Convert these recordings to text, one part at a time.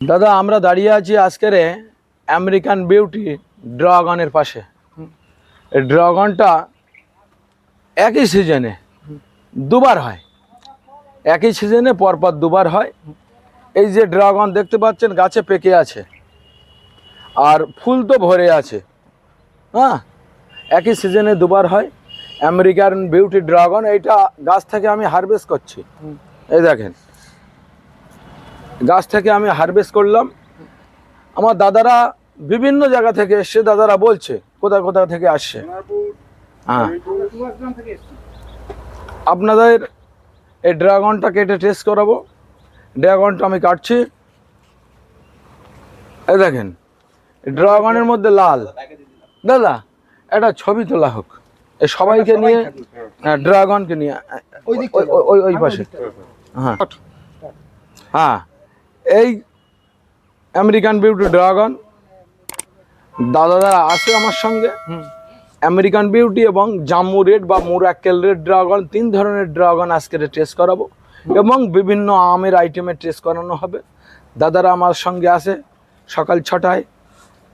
দাদা, আমরা দাঁড়িয়ে আছি আজকের আমেরিকান বিউটি ড্রাগনের পাশে। ড্রাগনটা একই সিজনে দুবার হয়। একই সিজনে পরপর দুবার হয়। এই যে ড্রাগন দেখতে পাচ্ছেন, গাছে পেকে আছে। আর ফুল তো ভরে আছে। হ্যাঁ একই সিজনে দুবার হয়। আমেরিকান বিউটি ড্রাগন এইটা গাছ থেকে আমি হারভেস্ট করছি। এই দেখেন। গাছ থেকে আমি হারভেস্ট করলাম। আমার দাদারা বিভিন্ন জায়গা থেকে এসছে দাদারা বলছে কোথা কোথা থেকে আসছে। হ্যাঁ। আপনাদের এই ড্রাগনটা কেটে টেস্ট করাবো। ড্রাগনটা আমি কাটছি। এই দেখেন ড্রাগনের মধ্যে লাল। দাদা একটা ছবি তোলা হোক। সবাইকে নিয়ে হ্যাঁ ড্রাগনকে নিয়ে ওই ওই- ওই ওই পাশে। হ্যাঁ। হ্যাঁ। এই আমেরিকান বিউটি ড্রাগন দাদারা আছে আমার সঙ্গে। আমেরিকান বিউটি এবং জাম্মু রেড বা মুরাক্কেল রেড ড্রাগন তিন ধরনের ড্রাগন আজকে টেস্ট করাবো। এবং বিভিন্ন আমের আইটেমের টেস্ট করানো হবে। দাদারা আমার সঙ্গে আছে সকাল ছটায়।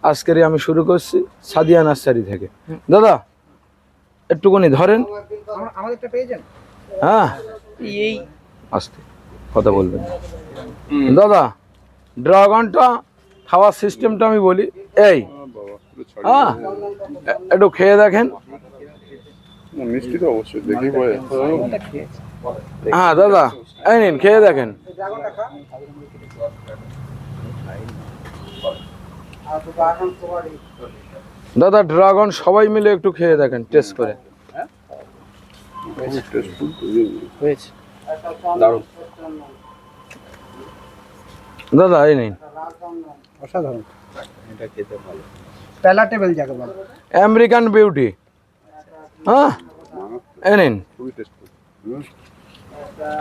আজকের আমি শুরু করছি সাদিয়া নার্সারি থেকে। দাদা একটুখানি ধরেন। আমার- আমাদেরটা পেয়েছেন হ্যাঁ। এই। আসতে। কথা বলবেন। দাদা ড্রাগনটা খাওয়ার সিস্টেমটা আমি বলি। এই হ্যাঁ একটু খেয়ে দেখেন। মিষ্টি তো অবশ্যই দেখি হ্যাঁ দাদা এই নিন খেয়ে দেখেন। দাদা ড্রাগন সবাই মিলে একটু খেয়ে দেখেন টেস্ট করে। টেস্টফুল হয়েছে দাদা এই নিন। অসাধারণ। প্যালাটেবল যাকে বলে। আমেরিকান বিউটি হ্যাঁ? এই নিন।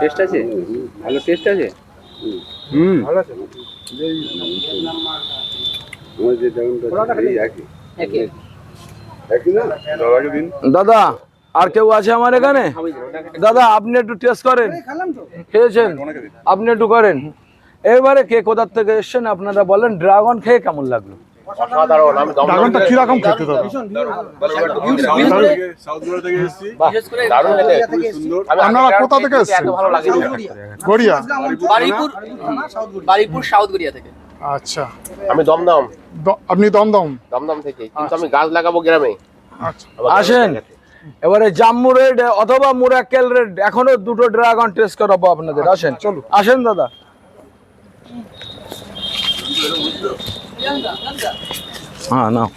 টেস্ট আছে? ভালো টেস্ট আছে? হুম। ভালো আছে। দাদা আর কেউ আছে আমার এখানে? দাদা আপনি একটু টেস্ট করেন। খেয়েছেন? আপনি একটু করেন। এবারে কে কোথার থেকে এসছেন আপনারা বলেন? ড্রাগন খেয়ে কেমন লাগল? অসাধারণ আমি ড্রাগনটা কীরকম খেতে আপনারা কোথা থেকে এসেছেন? গড়িয়া? বারিপুর সাউথ থেকে। আচ্ছা। আমি দমদম। আপনি দমদম? দমদম থেকে। কিন্তু আমি গাছ লাগাবো গ্রামে। আচ্ছা। আসেন। এবারে জাম্মু রেড অথবা মুরাক্কেল রেড এখনও দুটো ড্রাগন টেস্ট করাবো আপনাদের। আসেন চলুন। আসেন দাদা। হ্যাঁ নাও।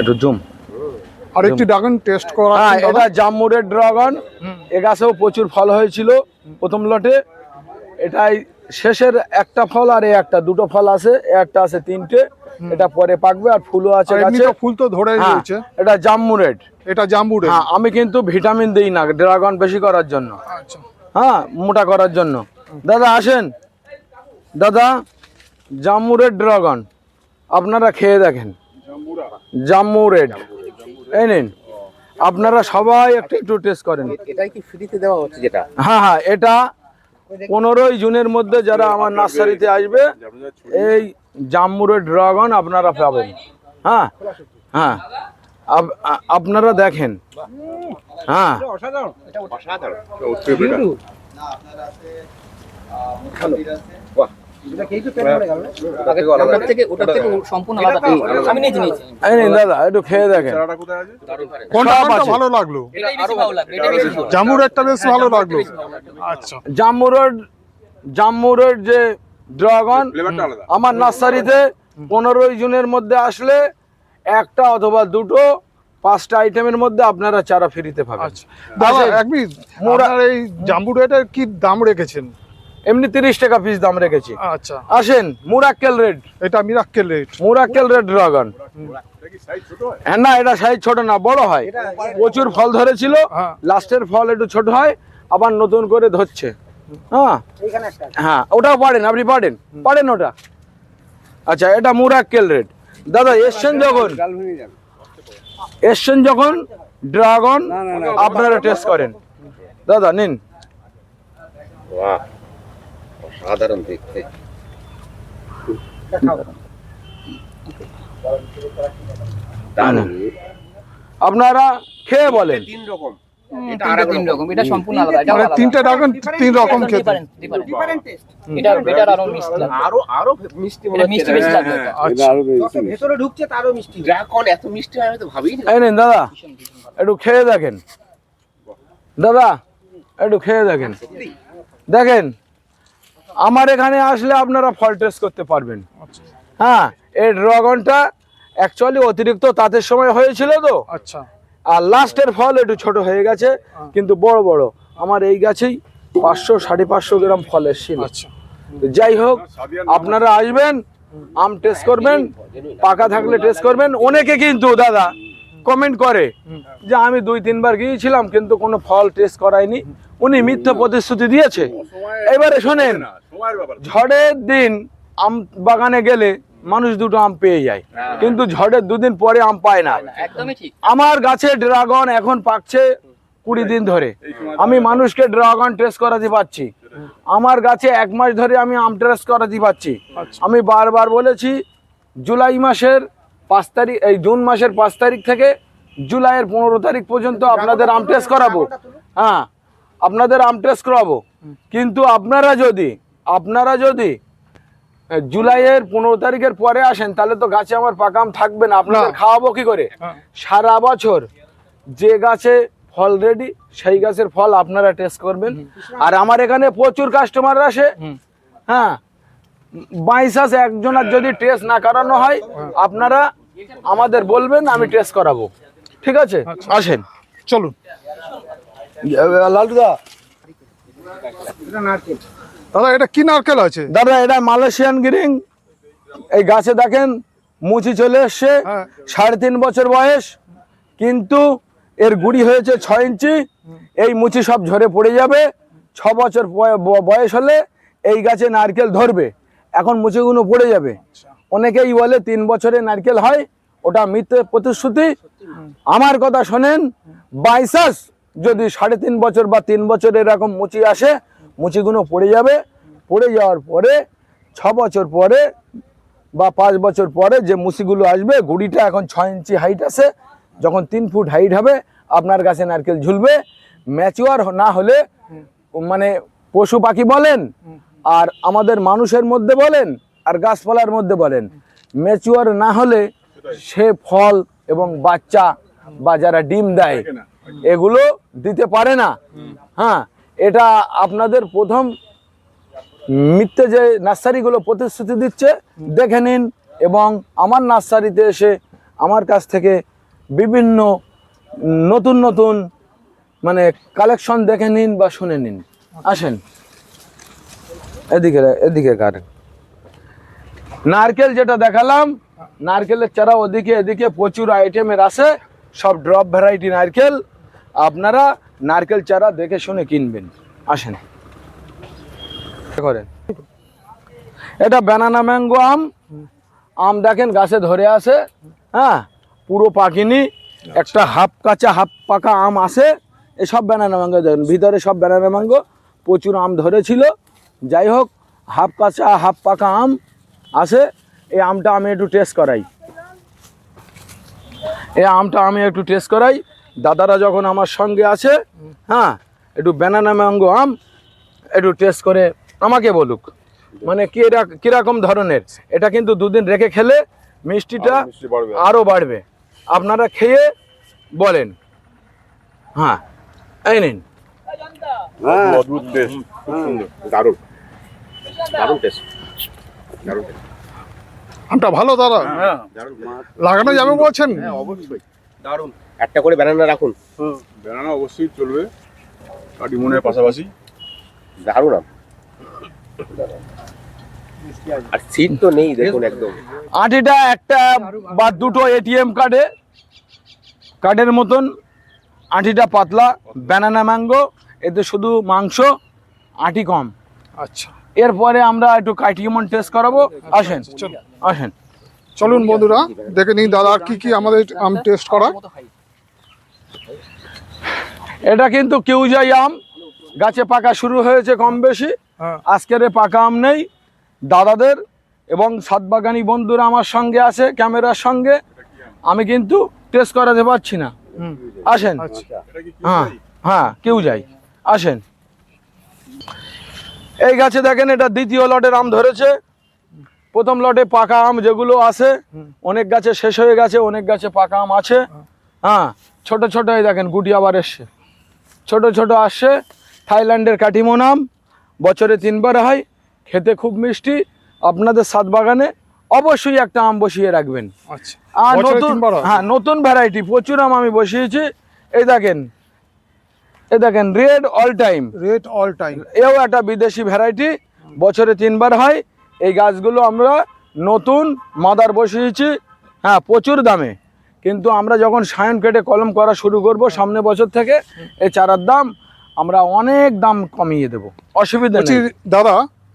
একটু জুম। আর একটি ড্রাগন টেস্ট করা হ্যাঁ এটা জাম্মু রেড ড্রাগন। এ গাছেও প্রচুর ফল হয়েছিল প্রথম লটে। এটাই শেষের একটা ফল আর এ একটা দুটো ফল আছে একটা আছে তিনটে এটা পরে পাকবে আর ফুলও আছে গাছে। ফুল তো ধরে হ্যাঁ, রয়েছে। এটা জাম্মু রেড। এটা জাম্বুরে হ্যাঁ আমি কিন্তু ভিটামিন দিই না ড্রাগন বেশি করার জন্য। আচ্ছা। হ্যাঁ মোটা করার জন্য। দাদা আসেন। দাদা জাম্মু রেড ড্রাগন আপনারা খেয়ে দেখেন। Jumbo red. এই নিন। আপনারা সবাই একটু একটু টেস্ট করেন। এটাই কি ফ্রিতে দেওয়া হচ্ছে যেটা? হ্যাঁ হ্যাঁ এটা পনেরোই জুনের মধ্যে যারা আমার নার্সারিতে আসবে এই জাম্মুরের ড্রাগন আপনারা পাবেন। হ্যাঁ হ্যাঁ। আপনারা দেখেন। হ্যাঁ। অসাধারণ। একটু বেশি ভালো লাগল আচ্ছা। জাম্মুরের যে ড্রাগন আমার নার্সারিতে পনেরোই জুনের মধ্যে আসলে একটা অথবা দুটো পাঁচটা আইটেমের মধ্যে আপনারা চারা ফিরিতে পাবেন। আচ্ছা। দাদা আসেন। এক মোরা- এই জাম্বুর এটার কি দাম রেখেছেন? এমনি তিরিশ টাকা পিস দাম রেখেছি। আচ্ছা। আসেন মুরাক্কেল রেড। এটা miracle red miracle red dragon. হয় না এটা সাইজ ছোট না বড় হয়। প্রচুর ফল ধরেছিল হ্যাঁ। লাস্টের ফল একটু ছোট হয় আবার নতুন করে ধরছে। হ্যাঁ। হ্যাঁ ওটাও পারেন আপনি পারেন। পারেন ওটা। আচ্ছা এটা মুরাক্কেল রেড। দাদা এসছেন যখন? এসছেন যখন? ড্রাগন? আপনারা টেস্ট করেন। দাদা নিন। বাহ। অসাধারণ দেখতে। আপনারা খেয়ে বলেন। তিন রকম। এটা রকম। এটা সম্পূর্ণ আলাদা। এটা তিনটে ড্রাগন তিন রকম খেতে। ডিফারেন্ট ডিফারেন্ট ডিফারেট টেস্ট এটা বেটার আরও মিষ্টি লাগবে। আরও আরও মিষ্টি এটা হচ্ছে। মিষ্টি বেশি লাগবে। এটা। যত ভেতরে ঢুকছে তারও মিষ্টি ড্রাগন এত মিষ্টি আমি তো ভাবিনি এই নিন দাদা। একটু খেয়ে দেখেন। দাদা একটু খেয়ে দেখেন। দেখেন আমার এখানে আসলে আপনারা ফল টেস্ট করতে পারবেন। হ্যাঁ এই ড্রাগনটা অ্যাকচুয়ালি অতিরিক্ত তাঁতের সময় হয়েছিল তো। আচ্ছা। আর লাস্টের ফল একটু ছোট হয়ে গেছে কিন্তু বড় বড়। আমার এই গাছেই পাঁচশো সাড়ে পাঁচশো গ্রাম ফল এসেছিল। আচ্ছা। যাই হোক আপনারা আসবেন আম টেস্ট করবেন পাকা থাকলে টেস্ট করবেন। অনেকে কিন্তু দাদা কমেন্ট করে যে আমি দুই তিনবার গিয়েছিলাম কিন্তু কোনো ফল টেস্ট করায়নি উনি মিথ্যা প্রতিশ্রুতি দিয়েছে। এবারে শোনেন না সময়ের ব্যাপার ঝড়ের দিন আম বাগানে গেলে মানুষ দুটো আম পেয়ে যায় কিন্তু ঝড়ের দুদিন পরে আম পায় না। আমার গাছে ড্রাগন এখন পাকছে কুড়ি দিন ধরে। আমি মানুষকে ড্রাগন টেস্ট করাতে পারছি। আমার গাছে এক মাস ধরে আমি আম টেস্ট করাতে পারছি। আমি বারবার বলেছি জুলাই মাসের পাঁচ তারিখ এই জুন মাসের পাঁচ তারিখ থেকে জুলাইয়ের পনেরো তারিখ পর্যন্ত আপনাদের আম টেস্ট করাবো। হ্যাঁ। আপনাদের আম টেস্ট করাবো। কিন্তু আপনারা যদি আপনারা যদি জুলাইয়ের পনেরো তারিখের পরে আসেন তাহলে তো গাছে আমার পাকাম থাকবে না। আপনাদের খাওয়াবো কি করে? হ্যাঁ। সারা বছর যে গাছে ফল রেডি সেই গাছের ফল আপনারা টেস্ট করবেন। আর আমার এখানে প্রচুর কাস্টমার আসে। হ্যাঁ। বাইশাস একজনের যদি টেস্ট না করানো হয় আপনারা আমাদের বলবেন আমি টেস্ট করাবো। ঠিক আছে? আসেন। চলুন। লালটুদা দাদা এটা কি নারকেল আছে? দাদা এটা মালয়েশিয়ান গ্রিং এই গাছে দেখেন মুচি চলে এসছে হ্যাঁ। সাড়ে তিন বছর বয়স কিন্তু এর গুড়ি হয়েছে ছয় ইঞ্চি। এই মুচি সব ঝরে পড়ে যাবে। ছ বছর বয়স হলে এই গাছে নারকেল ধরবে। এখন মুচিগুলো পড়ে যাবে। অনেকেই বলে তিন বছরে নারকেল হয় ওটা মিথ্যে প্রতিশ্রুতি। আমার কথা শোনেন বাইসাস যদি সাড়ে তিন বছর বা তিন বছর এরকম মুচি আসে, মুচিগুলো পড়ে যাবে। পড়ে যাওয়ার পরে, ছ বছর পরে বা পাঁচ বছর পরে যে মুচিগুলো আসবে, গুড়িটা এখন ছ ইঞ্চি হাইট আছে, যখন তিন ফুট হাইট হবে, আপনার গাছে নারকেল ঝুলবে। ম্যাচিওর না হলে মানে পশু পাখি বলেন, আর আমাদের মানুষের মধ্যে বলেন, আর গাছপালার মধ্যে বলেন ম্যাচিওর না হলে সে ফল এবং বাচ্চা বা যারা ডিম দেয় এগুলো দিতে পারে না। হ্যাঁ এটা আপনাদের প্রথম মিথ্যে যে নার্সারিগুলো প্রতিশ্রুতি দিচ্ছে, দেখে নিন এবং আমার নার্সারিতে এসে আমার কাছ থেকে বিভিন্ন নতুন নতুন মানে কালেকশন দেখে নিন বা শুনে নিন। আসেন। এদিকে এদিকে কার নারকেল যেটা দেখালাম, নারকেলের চারা ওদিকে, এদিকে প্রচুর আইটেমের আছে। সব ড্রপ ভ্যারাইটি নারকেল আপনারা নারকেল চারা দেখে শুনে কিনবেন। আসেন। করেন। এটা ব্যানানা ম্যাঙ্গো আম। আম দেখেন গাছে ধরে আছে হ্যাঁ? পুরো পাকিনি একটা হাফ কাঁচা হাফ পাকা আম আছে। এসব ব্যানানা ম্যাঙ্গো দেখেন ভিতরে সব ব্যানানা ম্যাঙ্গো প্রচুর আম ধরেছিল। যাই হোক হাফ কাঁচা হাফ পাকা আম আছে। এই আমটা আমি একটু টেস্ট করাই। এই আমটা আমি একটু টেস্ট করাই। দাদারা যখন আমার সঙ্গে আছে হ্যাঁ একটু ব্যানানা ম্যাঙ্গো আম একটু টেস্ট করে আমাকে বলুক। মানে কিরা- কীরকম ধরনের? এটা কিন্তু দুদিন রেখে খেলে মিষ্টিটা বাড়বে। আরও বাড়বে। আপনারা খেয়ে বলেন। হ্যাঁ এই নিন। অদ্ভুত টেস্ট খুব সুন্দর। দারুণ। দারুণ টেস্ট দারুণ taste। আমটা ভালো দাদা দারুণ লাগানো যাবে বলছেন? অবশ্যই। দারুণ। একটা করে ব্যানানা রাখুন। বেড়ানো অবশ্যই চলবে। কাটিমনের পাশাপাশি। দারুণ আম। আর সিট তো নেই দেখুন একদম। আটিটা একটা বা দুটো এটিএম কার্ডে কার্ডের মতন। আটিটা পাতলা ব্যানানা ম্যাঙ্গো এতে শুধু মাংস আটি কম। আচ্ছা। এরপরে আমরা একটু কাটিমন টেস্ট করাবো। আসেন আসেন। চলুন বন্ধুরা দেখে নিই দাদা কি কি আমাদের আম টেস্ট করা। এটা কিন্তু কিউজাই আম। গাছে পাকা শুরু হয়েছে কম বেশি। হ্যাঁ। আজকের পাকা আম নেই। দাদাদের এবং সাতবাগানি বন্ধুরা আমার সঙ্গে আছে ক্যামেরার সঙ্গে। আমি কিন্তু টেস্ট করাতে পারছি না। আসেন। আচ্ছা। হ্যাঁ হ্যাঁ কেউ যাই আসেন। এই গাছে দেখেন এটা দ্বিতীয় লটের আম ধরেছে। প্রথম লটে পাকা আম যেগুলো আছে অনেক গাছে শেষ হয়ে গেছে অনেক গাছে পাকা আম আছে। হ্যাঁ ছোট ছোট এই দেখেন গুটি আবার এসছে। ছোট ছোট আসছে থাইল্যান্ডের কাটিমন আম বছরে তিনবার হয় খেতে খুব মিষ্টি। আপনাদের সাত বাগানে অবশ্যই একটা আম বসিয়ে রাখবেন। আচ্ছা আর নতুন হ্যাঁ? নতুন ভ্যারাইটি প্রচুর আম আমি বসিয়েছি। এই দেখেন এই দেখেন red all time red all time এও একটা বিদেশি ভ্যারাইটি বছরে তিনবার হয়। এই গাছগুলো আমরা নতুন মাদার বসিয়েছি। হ্যাঁ প্রচুর দামে। কিন্তু আমরা যখন সায়ন কেটে কলম করা শুরু করব সামনে বছর থেকে এই চারার দাম আমরা অনেক দাম কমিয়ে দেব। অসুবিধা দাদা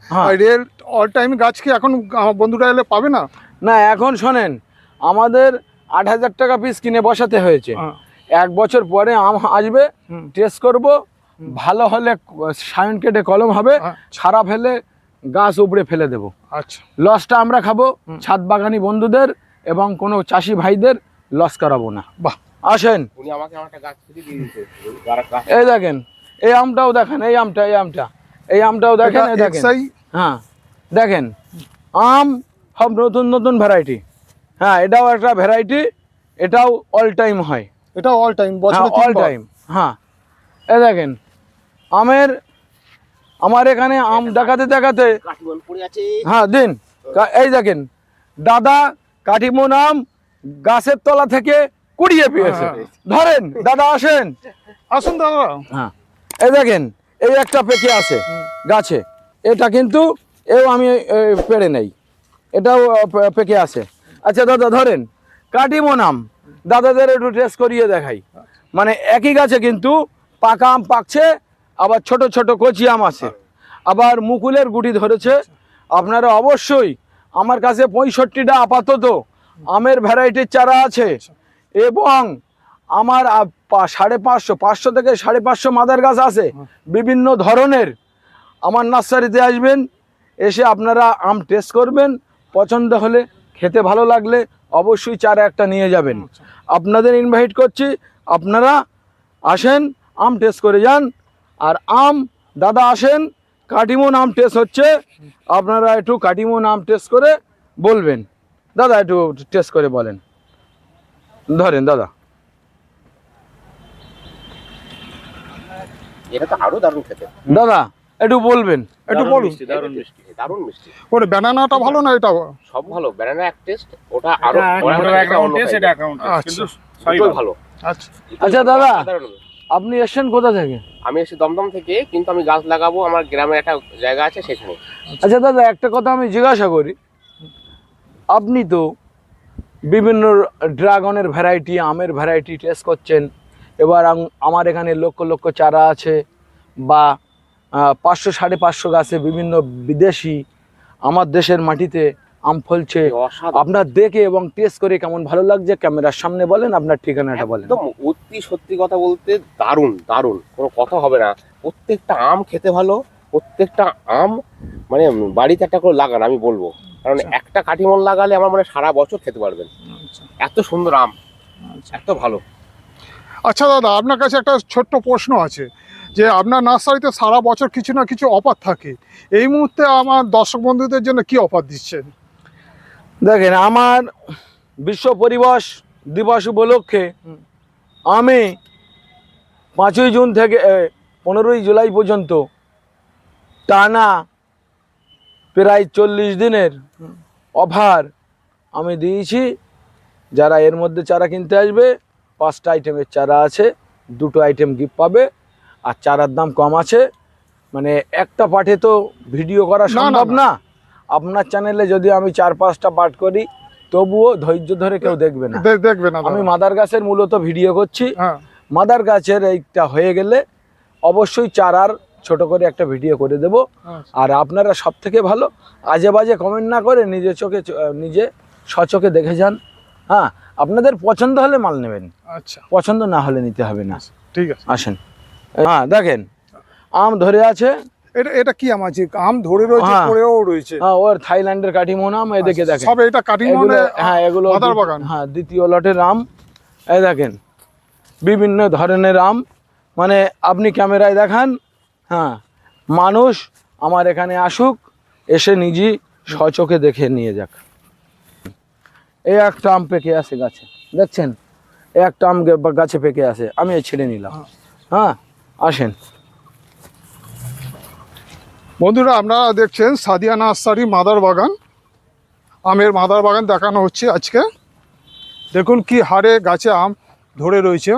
হ্যাঁ। রেড অল টাইম গাছ কি এখন বন্ধুরা এলে পাবে না? না এখন শোনেন আমাদের আট হাজার টাকা পিস কিনে বসাতে হয়েছে। হ্যাঁ। এক বছর পরে আম আসবে টেস্ট করব ভালো হলে সায়ন কেটে কলম হবে হ্যাঁ। ফেলে গাছ উপড়ে ফেলে দেব। আচ্ছা। লসটা আমরা খাব ছাদ বাগানি বন্ধুদের এবং কোনো চাষি ভাইদের লস করাবো না। বাহ। আসেন। উনি আমাকে আমার একটা গাছ ফ্রি দিয়ে দিতে যারা গাছ এই দেখেন এই আমটাও দেখেন এই আমটা এই আমটা এই আমটাও দেখেন এই দেখেন। হ্যাঁ দেখেন আম সব নতুন নতুন ভ্যারাইটি হ্যাঁ এটাও একটা ভ্যারাইটি এটাও অল টাইম হয় এটা অল টাইম হ্যাঁ বছরে অল টাইম হ্যাঁ। এই দেখেন আমের আমার এখানে আম দেখাতে দেখাতে কাঠিমন পড়ে আছে। হ্যাঁ দিন। এই দেখেন দাদা কাঠিমন আম গাছের তলা থেকে কুড়িয়ে পেয়েছে। হ্যাঁ। ধরেন দাদা আসেন। আসুন দাদা। হ্যাঁ। এই দেখেন এই একটা পেকে আছে গাছে। এটা কিন্তু এও আমি এ, পেড়ে নেই। এটাও পেকে আছে। আচ্ছা দাদা ধরেন কাটিমন আম দাদাদের একটু টেস্ট করিয়ে দেখাই। মানে একই গাছে কিন্তু পাকা আম পাকছে, আবার ছোট ছোট কচি আম আছে। আবার মুকুলের গুটি ধরেছে। আপনারা অবশ্যই আমার কাছে পঁয়ষট্টিটা আপাতত আমের ভ্যারাইটির চারা আছে। এবং আমার সাড়ে পাঁচশো পাঁচশো থেকে সাড়ে পাঁচশো মাদার গাছ আছে। বিভিন্ন ধরনের। আমার নার্সারিতে আসবেন, এসে আপনারা আম টেস্ট করবেন। পছন্দ হলে, খেতে ভালো লাগলে অবশ্যই চারা একটা নিয়ে যাবেন। আপনাদের ইনভাইট করছি আপনারা আসেন আম টেস্ট করে যান। আর আম দাদা আসেন কাটিমন আম টেস্ট হচ্ছে আপনারা একটু কাটিমন আম টেস্ট করে বলবেন। দাদা একটু টেস্ট করে বলেন। ধরেন দাদা। এটা তো আরও দারুণ খেতে। দাদা একটু বলবেন একটু বলুন। দারুণ মিষ্টি। দারুণ মিষ্টি। ওরে ব্যানানাটা ভালো না এটা সব ভালো ব্যানানা এক টেস্ট ওটা আরও ওটা ওটা একটা অন্য টেস্ট type। এটা অ্যাকাউন্ট আচ্ছা। কিন্তু দুটোই ভালো। আচ্ছা। আচ্ছা, দাদা। আপনি এসেছেন কোথা থেকে? আমি এসে দমদম থেকে কিন্তু আমি গাছ লাগাবো আমার গ্রামে একটা জায়গা আছে সেখানে। আচ্ছা দাদা একটা কথা আমি জিজ্ঞাসা করি। আপনি তো বিভিন্ন ড্রাগনের ভ্যারাইটি আমের ভ্যারাইটি টেস্ট করছেন। এবার আমার এখানে লক্ষ লক্ষ চারা আছে বা পাঁচশো সাড়ে পাঁচশো গাছে বিভিন্ন বিদেশি আমার দেশের মাটিতে আম ফলছে। অসাধারণ। আপনার দেখে এবং টেস্ট করে কেমন ভালো লাগছে? ক্যামেরার সামনে বলেন আপনার ঠিকানাটা বলেন। একদম অতি সত্যি কথা বলতে দারুণ দারুণ। কোনো কথা হবে না। প্রত্যেকটা আম খেতে ভালো প্রত্যেকটা আম মানে বাড়িতে একটা করে লাগান আমি বলব। কারণ একটা কাঠিমন লাগালে আমার মানে সারা বছর খেতে পারবেন। এত সুন্দর আম। এত ভালো। আচ্ছা দাদা আপনার কাছে একটা ছোট্ট প্রশ্ন আছে। যে আপনার নার্সারিতে সারা বছর কিছু না কিছু অফার থাকে। এই মুহূর্তে আমার দর্শক বন্ধুদের জন্য কি অফার দিচ্ছেন? দেখেন আমার বিশ্ব পরিবেশ দিবস উপলক্ষে আমি পাঁচই জুন থেকে পনেরোই জুলাই পর্যন্ত টানা প্রায় চল্লিশ দিনের অফার আমি দিয়েছি। যারা এর মধ্যে চারা কিনতে আসবে পাঁচটা আইটেমের চারা আছে দুটো আইটেম গিফট পাবে। আর চারার দাম কম আছে মানে একটা পাঠে তো ভিডিও করা সম্ভব না। আপনার চ্যানেলে যদি আমি চার পাঁচটা পাঠ করি তবুও ধৈর্য ধরে কেউ দেখবে না। দেখবে না আমি মাদার গাছের মূলত ভিডিও করছি। হ্যাঁ। মাদার গাছের এইটা হয়ে গেলে অবশ্যই চারার ছোট করে একটা ভিডিও করে দেব। হ্যাঁ। আর আপনারা সব থেকে ভালো আজে বাজে কমেন্ট না করে নিজে চোখে নিজে সচোখে দেখে যান। হ্যাঁ আপনাদের পছন্দ হলে মাল নেবেন। আচ্ছা। পছন্দ না হলে নিতে হবে না। ঠিক আছে। আসেন। হ্যাঁ দেখেন আম ধরে আছে। এটা এটা কি আম আছে? আম ধরে রয়েছে হ্যাঁ। পড়েও রয়েছে। হ্যাঁ ওর থাইল্যান্ডের কাঠিমোন আম এদিকে দেখেন। সব এটা কাটিং মানে হ্যাঁ এগুলো বাগান। হ্যাঁ দ্বিতীয় লটের আম এই দেখেন। বিভিন্ন ধরনের আম মানে আপনি ক্যামেরায় দেখান হ্যাঁ মানুষ আমার এখানে আসুক এসে নিজেই সচোখে দেখে নিয়ে যাক। এই একটা আম পেকে আছে গাছে দেখছেন? এই একটা আম গাছে পেকে আছে আমি এই ছেড়ে নিলাম। হ্যাঁ আসেন। বন্ধুরা আপনারা দেখছেন সাদিয়া নার্সারি মাদার বাগান। আমের মাদার বাগান দেখানো হচ্ছে আজকে। দেখুন কি হারে গাছে আম ধরে রয়েছে।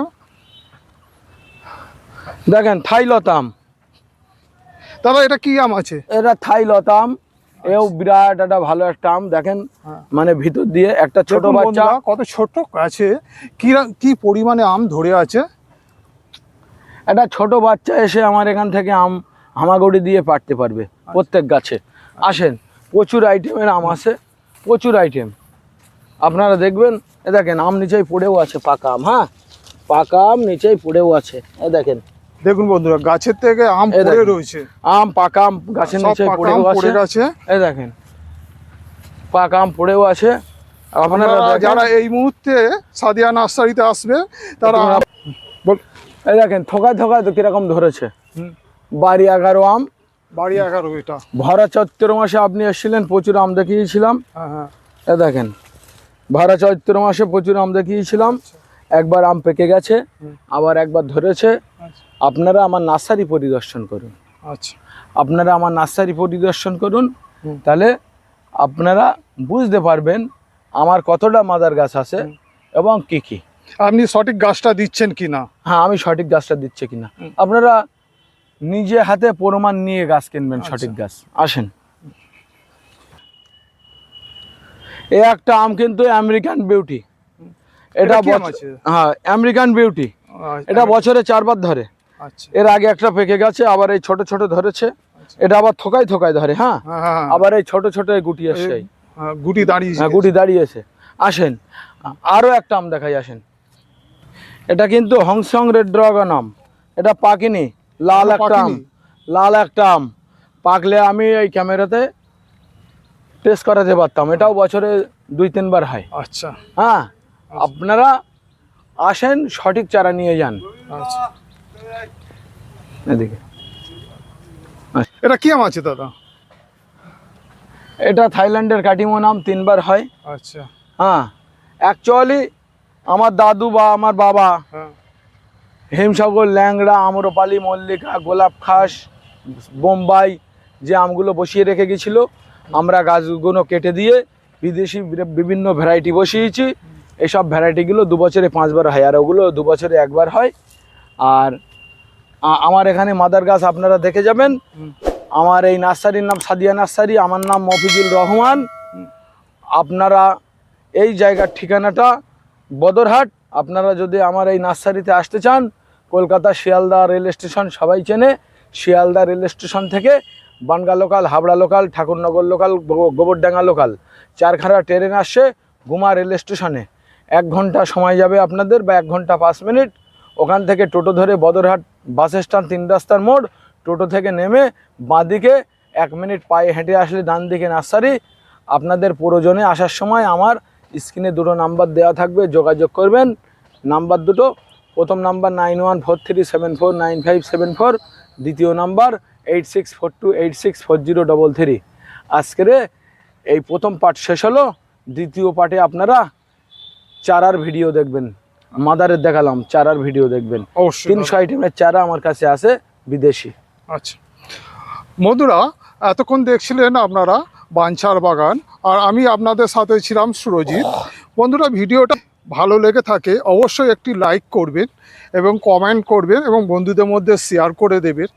দেখেন থাই লতাম দাদা এটা কি আম আছে? এটা থাই লতাম এও বিরাট একটা ভালো একটা আম দেখেন। হ্যাঁ। মানে ভিতর দিয়ে একটা ছোট বাচ্চা। কত ছোট গাছে কি কি পরিমাণে আম ধরে আছে। একটা ছোট বাচ্চা এসে আমার এখান থেকে আম হামাগুড়ি দিয়ে পারতে পারবে প্রত্যেক গাছে। আসেন প্রচুর আইটেমের আম আছে প্রচুর আইটেম আপনারা দেখবেন এ দেখেন আম নিচেই পড়েও আছে পাকা আম হ্যাঁ? পাকা আম নিচেই পড়েও আছে এ দেখেন। দেখুন বন্ধুরা গাছের থেকে আম পড়ে রয়েছে। আম পাকা আম গাছের সব নিচে পড়েও আছে। এই দেখেন পাকা আম পড়েও আছে। আপনারা যারা এই মুহূর্তে সাদিয়া নার্সারিতে আসবে তারা এই দেখেন থোকায় থোকায় তো কীরকম ধরেছে। বাড়ি এগারো আম। বাড়ি এগারো এটা। ভরা চৈত্র মাসে আপনি এসেছিলেন প্রচুর আম দেখিয়েছিলাম। হ্যাঁ হ্যাঁ। এ দেখেন ভরা চৈত্র মাসে প্রচুর আম দেখিয়েছিলাম। একবার আম পেকে গেছে আবার একবার ধরেছে। আচ্ছা। আপনারা আমার নার্সারি পরিদর্শন করুন। আচ্ছা। আপনারা আমার নার্সারি পরিদর্শন করুন। তাহলে আপনারা বুঝতে পারবেন আমার কতটা মাদার গাছ আছে এবং কি কি। আপনি সঠিক গাছটা দিচ্ছেন কি না হ্যাঁ আমি সঠিক গাছটা দিচ্ছে কিনা। আপনারা নিজে হাতে প্রমাণ নিয়ে গাছ কিনবেন আচ্ছা। সঠিক গাছ। আসেন। এ একটা আম কিন্তু আমেরিকান বিউটি। এটা হ্যাঁ আমেরিকান বিউটি। এটা বছরে চারবার ধরে। আচ্ছা। এর আগে একটা পেকে গেছে আবার এই ছোট ছোট ধরেছে। এটা আবার থোকায় থোকায় ধরে হ্যাঁ? হ্যাঁ হ্যাঁ আবার এই ছোট ছোট গুটি আসছে হ্যাঁ, গুটি দাঁড়িয়ে হ্যাঁ গুটি দাঁড়িয়েছে। আসেন। আরও একটা আম দেখাই আসেন। এটা কিন্তু হংসং রেড ড্রাগন আম। এটা পাকিনি লাল একটা আম। লাল একটা আম। পাকলে আমি এই ক্যামেরাতে টেস্ট করাতে পারতাম। এটাও বছরে দুই তিনবার হয়। আচ্ছা। হ্যাঁ আপনারা আসেন সঠিক চারা নিয়ে যান। আচ্ছা। এদিকে। এটা কি আম আছে দাদা? এটা থাইল্যান্ডের কাটিমো নাম তিনবার হয়। আচ্ছা। হ্যাঁ অ্যাকচুয়ালি আমার দাদু বা আমার বাবা হ্যাঁ। হিমসাগর ল্যাংড়া আম্রপালি মল্লিকা গোলাপ খাস বোম্বাই যে আমগুলো বসিয়ে রেখে গেছিল আমরা গাছগুলো কেটে দিয়ে বিদেশি বিভিন্ন ভ্যারাইটি বসিয়েছি। এইসব ভ্যারাইটিগুলো দু বছরে পাঁচবার হয় আর ওগুলো দু বছরে একবার হয়। আর আমার এখানে মাদার গাছ আপনারা দেখে যাবেন। আমার এই নার্সারির নাম সাদিয়া নার্সারি আমার নাম মফিজুল রহমান। আপনারা এই জায়গার ঠিকানাটা বদরহাট, আপনারা যদি আমার এই নার্সারিতে আসতে চান, কলকাতা শিয়ালদা রেল স্টেশন সবাই চেনে। শিয়ালদা রেল স্টেশন থেকে Bongaon local, Habra local, Thakurnagar local Gobardanga local, চারখানা ট্রেন আসছে গুমা রেল স্টেশনে। এক ঘণ্টা সময় যাবে আপনাদের বা এক ঘণ্টা পাঁচ মিনিট। ওখান থেকে টোটো ধরে বদরহাট বাস স্ট্যান্ড, তিন রাস্তার মোড়। টোটো থেকে নেমে বাঁদিকে এক মিনিট পায়ে হেঁটে আসলে ডান দিকে নার্সারি। আপনাদের প্রয়োজনে আসার সময় আমার স্ক্রিনে দুটো নাম্বার দেওয়া থাকবে যোগাযোগ করবেন। নাম্বার দুটো প্রথম number nine one four three seven four nine five seven four দ্বিতীয় number eight six four two eight six four zero double three. আজকের এই প্রথম পার্ট শেষ হলো দ্বিতীয় পার্টে আপনারা চারার ভিডিও দেখবেন। মাদারের দেখালাম চারার ভিডিও দেখবেন। তিনশো আইটেমের চারা আমার কাছে আছে বিদেশি। আচ্ছা। বন্ধুরা এতক্ষণ দেখছিলেন আপনারা বাঞ্ছার বাগান। আর আমি আপনাদের সাথে ছিলাম সুরজিৎ। বন্ধুরা, ভিডিওটা ভালো লেগে থাকে, অবশ্যই একটি লাইক করবেন এবং কমেন্ট করবেন এবং বন্ধুদের মধ্যে শেয়ার করে দেবেন।